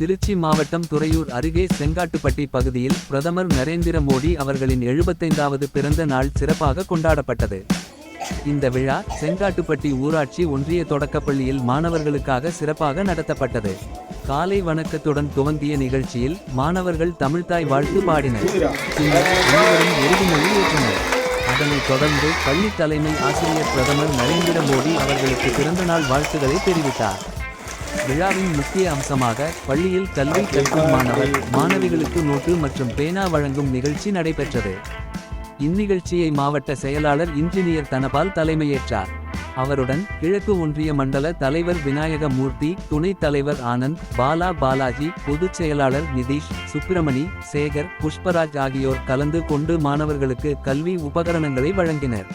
திருச்சி மாவட்டம் துறையூர் அருகே செங்காட்டுப்பட்டி பகுதியில் பிரதமர் நரேந்திர மோடி அவர்களின் எழுபத்தைந்தாவது பிறந்த நாள் சிறப்பாக கொண்டாடப்பட்டது. இந்த விழா செங்காட்டுப்பட்டி ஊராட்சி ஒன்றிய தொடக்கப்பள்ளியில் மாணவர்களுக்காக சிறப்பாக நடத்தப்பட்டது. காலை வணக்கத்துடன் துவங்கிய நிகழ்ச்சியில் மாணவர்கள் தமிழ்தாய் வாழ்த்து பாடினர். அனைவரும் உறுதிமொழி அதனைத் தொடர்ந்து பள்ளி தலைமை ஆசிரியர் பிரதமர் நரேந்திர மோடி அவர்களுக்கு பிறந்தநாள் வாழ்த்துக்களை தெரிவித்தார். விழாவின் முக்கிய அம்சமாக பள்ளியில் கல்வி கற்கும் மாணவர் மாணவிகளுக்கு நோட்டு மற்றும் பேனா வழங்கும் நிகழ்ச்சி நடைபெற்றது. இந்நிகழ்ச்சியை மாவட்ட செயலாளர் இன்ஜினியர் தனபால் தலைமையேற்றார். அவருடன் கிழக்கு ஒன்றிய மண்டல தலைவர் விநாயக மூர்த்தி துணைத் தலைவர் ஆனந்த் பாலா பாலாஜி பொதுச் செயலாளர் நிதிஷ் சுப்பிரமணி சேகர் புஷ்பராஜ் ஆகியோர் கலந்து கொண்டு மாணவர்களுக்கு கல்வி உபகரணங்களை வழங்கினர்.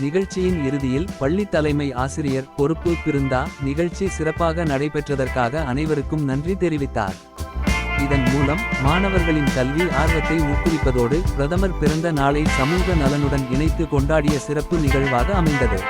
நிகழ்ச்சியின் இறுதியில் பள்ளி தலைமை ஆசிரியர் பொறுப்பு பிருந்தா நிகழ்ச்சி சிறப்பாக நடைபெற்றதற்காக அனைவருக்கும் நன்றி தெரிவித்தார். இதன் மூலம் மாணவர்களின் கல்வி ஆர்வத்தை ஊக்குவிப்பதோடு பிரதமர் பிறந்த நாளை சமூக நலனுடன் இணைத்து கொண்டாடிய சிறப்பு நிகழ்வாக அமைந்தது.